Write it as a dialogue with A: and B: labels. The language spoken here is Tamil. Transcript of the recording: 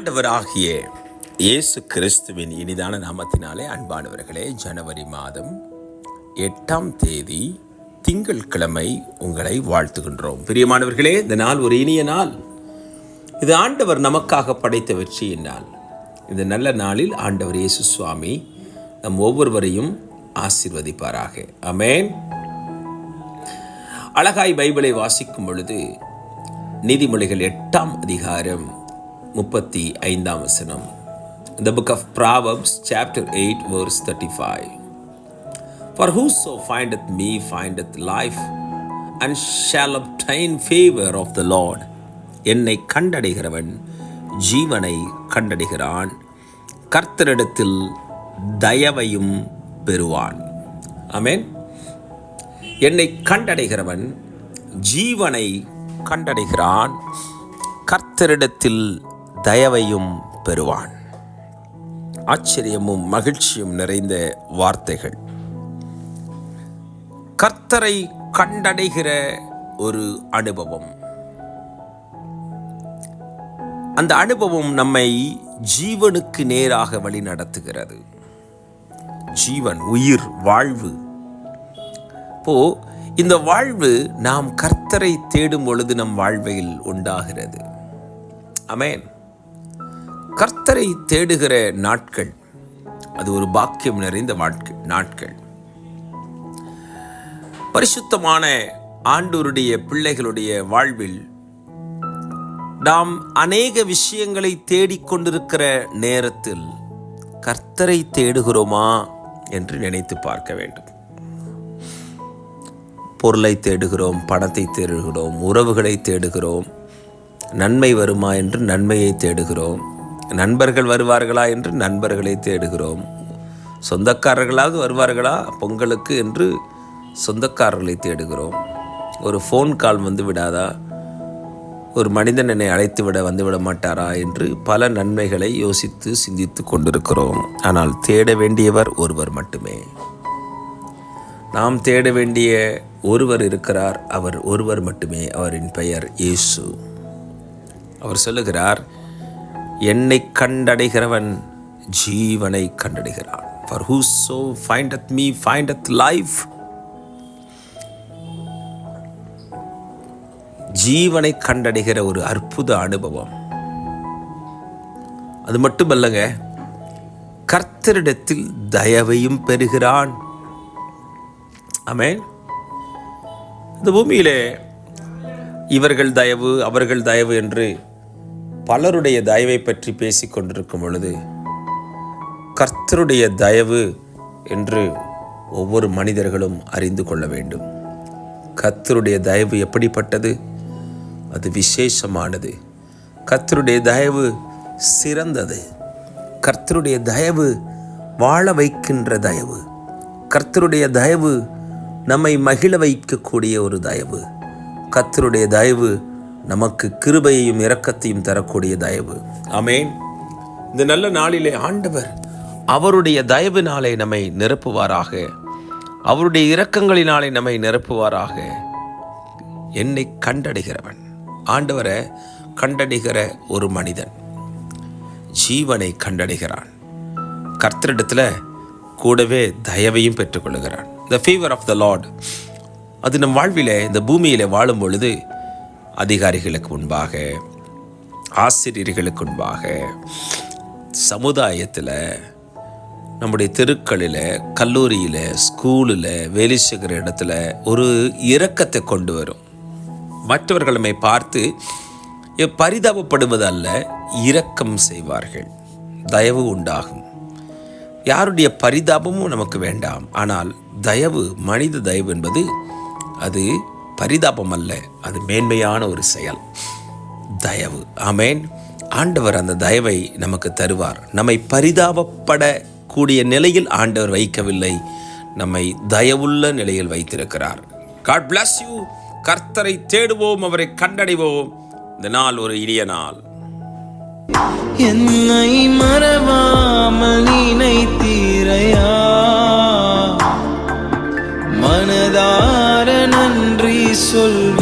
A: ஆண்டவராகிய இயேசு கிறிஸ்துவின் இனிதான நாமத்தினாலே அன்பானவர்களே ஜனவரி மாதம் எட்டாம் தேதி திங்கட்கிழமை உங்களை வாழ்த்துகின்றோம். பிரியமானவர்களே இந்த நாள் ஒரு இனிய நாள். இது ஆண்டவர் நமக்காக படைத்த வெற்றியின் நாள். இந்த நல்ல நாளில் ஆண்டவர் இயேசு சுவாமி நம் ஒவ்வொருவரையும் ஆசிர்வதிப்பாராக. அமேன் அழகாய் பைபிளை வாசிக்கும் பொழுது நீதிமொழிகள் எட்டாம் அதிகாரம் முப்பத்தி ஐந்தாம் வசனம். The book of Proverbs chapter eight verse thirty five for who so findeth me findeth life and shall obtain favour of the Lord என்னை கண்டடைகிறவன் ஜீவனை கண்டடைகிறான். கர்த்தரிடத்தில் தயவையும் பெறுவான். ஆமேன். என்னை கண்டடைகிறவன் ஜீவனை கண்டடைகிறான். கர்த்தரிடத்தில் தயவையும் பெறுவான். ஆச்சரியமும் மகிழ்ச்சியும் நிறைந்த வார்த்தைகள். கர்த்தரை கண்டடைகிற ஒரு அனுபவம். அந்த அனுபவம் நம்மை ஜீவனுக்கு நேராக வழி நடத்துகிறது. ஜீவன் உயிர் வாழ்வு. இப்போ இந்த வாழ்வு நாம் கர்த்தரை தேடும் பொழுது நம் வாழ்வையில் உண்டாகிறது. அமேன் கர்த்தரை தேடுகிற நாட்கள். அது ஒரு பாக்கியம் நிறைந்த வாழ்க்கை நாட்கள். பரிசுத்தமான ஆண்டோருடைய பிள்ளைகளுடைய வாழ்வில் நாம் அநேக விஷயங்களை தேடிக்கொண்டிருக்கிற நேரத்தில் கர்த்தரை தேடுகிறோமா என்று நினைத்து பார்க்க வேண்டும். பொருளை தேடுகிறோம் பணத்தை தேடுகிறோம் உறவுகளை தேடுகிறோம் நன்மை வருமா என்று நன்மையை தேடுகிறோம். நண்பர்கள் வருவார்களா என்று நண்பர்களை தேடுகிறோம். சொந்தக்காரர்களாவது வருவார்களா? பொங்கலுக்கு என்று சொந்தக்காரர்களை தேடுகிறோம். ஒரு ஃபோன் கால் வந்து விடாதா? ஒரு மனிதன் என்னை அழைத்து விட வந்துவிட மாட்டாரா? என்று பல நன்மைகளை யோசித்து சிந்தித்து கொண்டிருக்கிறோம். ஆனால் தேட வேண்டியவர் ஒருவர் மட்டுமே. நாம் தேட வேண்டிய ஒருவர் இருக்கிறார். அவர் ஒருவர் மட்டுமே. அவரின் பெயர் இயேசு. அவர் சொல்லுகிறார் என்னை கண்டடைகிறவன் ஜீவனை கண்டடைகிறான். For who so at me findeth life ஜீவனை கண்டடைகிற ஒரு அற்புத அனுபவம். அது மட்டுமல்லங்க கர்த்தரிடத்தில் தயவையும் பெறுகிறான். ஆமென். இந்த பூமியிலே இவர்கள் தயவு அவர்கள் தயவு என்று பலருடைய தயவை பற்றி பேசிக் கொண்டிருக்கும் பொழுது கர்த்தருடைய தயவு என்று ஒவ்வொரு மனிதர்களும் அறிந்து கொள்ள வேண்டும். கர்த்தருடைய தயவு எப்படிப்பட்டது? அது விசேஷமானது. கர்த்தருடைய தயவு சிறந்தது. கர்த்தருடைய தயவு வாழ வைக்கின்ற தயவு. கர்த்தருடைய தயவு நம்மை மகிழ வைக்கக்கூடிய ஒரு தயவு. கர்த்தருடைய தயவு நமக்கு கிருபையையும் இரக்கத்தையும் தரக்கூடிய தயவு. அமேன் இந்த நல்ல நாளிலே ஆண்டவர் அவருடைய தயவினாலே நம்மை நிரப்புவாராக. அவருடைய இரக்கங்களினாலே நம்மை நிரப்புவாராக. என்னை கண்டடைகிறவன். ஆண்டவரை கண்டடைகிற ஒரு மனிதன். ஜீவனை கண்டடைகிறான். கர்த்தரிடத்தில் கூடவே தயவையும் பெற்றுக்கொள்கிறான் the favour of the Lord அது நம் வாழ்வில் இந்த பூமியில் வாழும் பொழுது அதிகாரிகளுக்கு முன்பாக ஆசிரியர்களுக்கு முன்பாக சமுதாயத்தில் நம்முடைய தெருக்களில் கல்லூரியில் ஸ்கூலில் வேலை செய்கிற இடத்துல ஒரு இரக்கத்தை கொண்டு வரும். மற்றவர்கள் நம்மை பார்த்து பரிதாபப்படுவது அல்ல இரக்கம் செய்வார்கள். தயவு உண்டாகும். யாருடைய பரிதாபமும் நமக்கு வேண்டாம். ஆனால் தயவு மனித தயவு என்பது அது பரிதாபம் அல்ல அது மேன்மையான ஒரு செயல். தயவு. ஆமேன். ஆண்டவர் அந்த தயவை நமக்கு தருவார். நம்மை பரிதாபப்படக்கூடிய நிலையில் ஆண்டவர் வைக்கவில்லை. நம்மை தயவுள்ள நிலையில் வைத்திருக்கிறார். காட் பிளஸ் யூ கர்த்தரை தேடுவோம் அவரை கண்டடைவோம். இந்த நாள் ஒரு இனிய நாள்.
B: என்னை மறவாமல் நினைத்தீரையா? solver